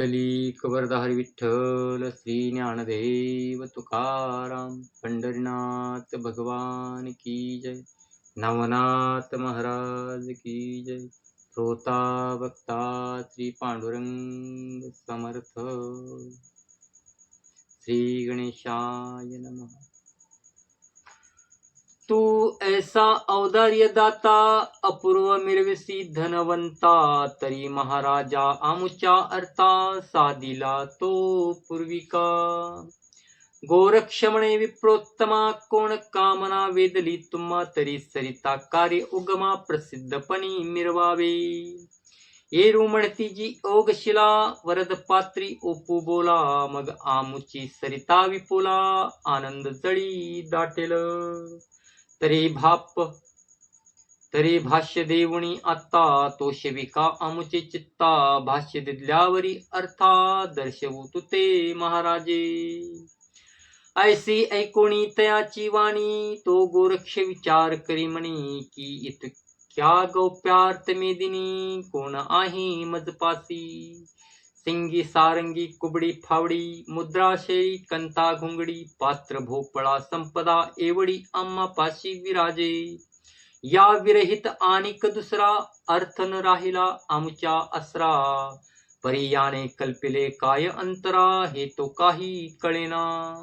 विठ्ठली कबरदार विठ्ठल श्री ज्ञानदेव तुकाराम पंढरीनाथ भगवान की जय नवनाथ महाराज की जय श्रोता भक्ता श्री पांडुरंग समर्थ। श्री गणेशाय नमः। तू ऐसा औदार्य दाता अपूर्व मिरविसी धनवंता तरी महाराजा आमुच्या अर्था साधिला तो पूर्विका. गोरक्षमणे विप्रोत्तमा कोण कामना वेदली तुम्हा तरी सरिता कार्य उगमा प्रसिद्धपणी मिरवावे. येरू म्हणती जी ओगशिला वरद पात्री ओपू बोला मग आमुची सरिता विपुला आनंद जळी दाटेल. तरी भाप तरी भाष्य देवणी आत्ता तो शिविका अमुचे चित्ता भाष्य दिल्यावरी अर्था दर्शवू तुते महाराजे. ऐसी ऐकोणी तयाची वाणी तो गोरक्ष विचार करी म्हणी की इतक्या गौप्यार्थ मेदिनी कोण आहे मजपासी? सिंगी सारंगी कुबडी फावडी मुद्राशयी कंता घुंगडी पात्र भोपळा संपदा एवढी आम्हा पाशी विराजे. या विरहित आणिक दुसरा अर्थ न राहिला आमच्या असरा. पर्याने कल्पिले काय अंतरा हे तो काही कळेना.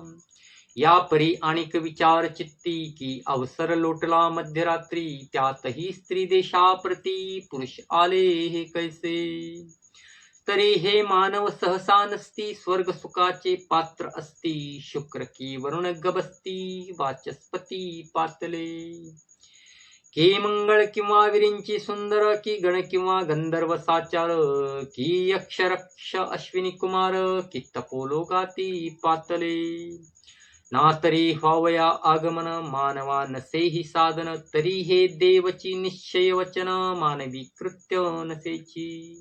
या परी आणिक विचार चित्ती की अवसर लोटला मध्यरात्री त्यातही स्त्री देशाप्रती पुरुष आले हे कैसे? तरी हे मानव सहसा नसती स्वर्ग सुखाचे पात्र असती. शुक्र की वरुण गबस्ती वाचस्पती पातले. की मंगळ किंवा विरींची सुंदर की गण किंवा गंधर्व साचार की यक्षरक्ष अश्विनी कुमार की तपोलोकाती पातले. ना तरी व्हावया आगमन मानवा नसेही साधन तरी हे देवची निश्चय वचन मानवी कृत्य नसेची.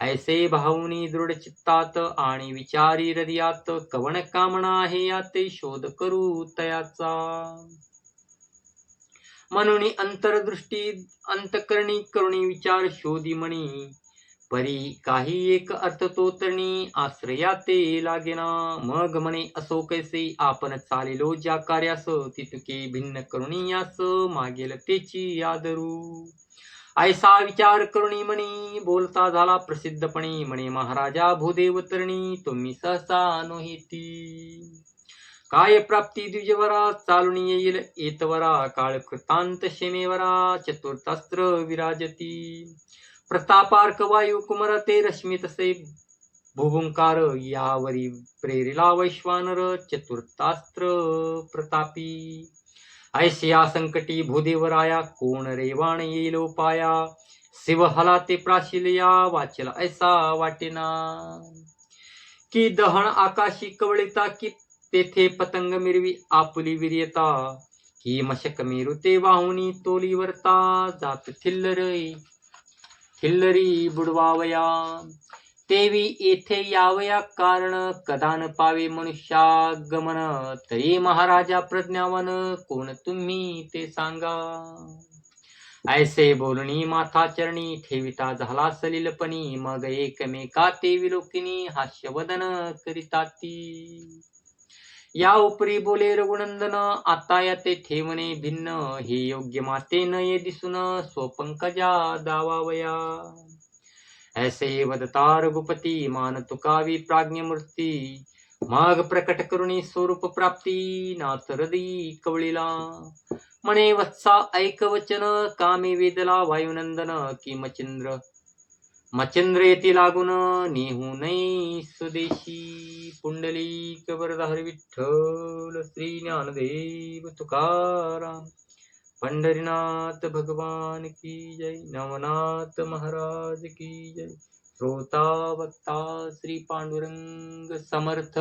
ऐसे भावनी दृढ चित्तात आणि विचारी हृदयात कवण कामना आहे या ते शोध करू तयाचा. म्हणून अंतरदृष्टी अंतकरणी करुणी विचार शोधी म्हणी परी काही एक अर्थ तो तरणी आश्रयाते लागेना. मग म्हणे असो कैसे आपण चालेलो ज्या कार्यास तितके भिन्न करुणी यास मागेल तेची आदरू. ऐसा विचार करुणी म्हणी बोलता झाला प्रसिद्धपणे म्हणे महाराजा भूदेव तरणी तुम्ही सहसा नोहिती काय प्राप्ती द्विजवरा चालून येईल येतवरा काळ कृतांत शेमेवरा चतुर्थास्त्र विराजती. प्रतापार्क वायू कुमर ते रश्मी तसे भुभुंकार यावरी प्रेरिला वैश्वानर चतुर्थास्त्र प्रतापी. ऐशिया संकटी भूदेवराया कोण रेवाण येईल पाया शिव हला ते प्राशिलया वाचला ऐसा वाटेना. की दहन आकाशी कवळिता की तेथे पतंग मिरवी आपुली विर्यता. की मशक मेरू ते वाहुनी तोलीवरता जात थिल्लरी थिल्लरी बुडवावया. तेवी येथे यावया कारण कदान पावे मनुष्या गमन तरी महाराजा प्रज्ञावन कोण तुम्ही ते सांगा? ऐसे बोलणी माथा चरणी ठेविता झाला सलीलपणी मग एकमेका ते विलोकिनी हास्यवदन करिता ती. या उपरी बोले रघुनंदन आता या ते ठेवणे भिन्न. हे योग्य माते न ये दिसून स्वपंकजा दावावया. ऐसे वदता रघुपती मान तुकावी प्राज्ञमूर्ती माग प्रकट करुणी स्वरूप प्राप्ती नातरदी कवळीला. म्हणे वत्सा ऐक वचन कामी वेदला वायुनंदन कि मचिंद्र मचिंद्र येती लागून नेहू नये स्वदेशी पुंडली कबरधार विठ्ठल श्री ज्ञानदेव तुकाराम. पंढरीनाथ भगवान की जय नवनाथ महाराज की जय। श्रोता वक्ता श्री पांडुरंग समर्थ।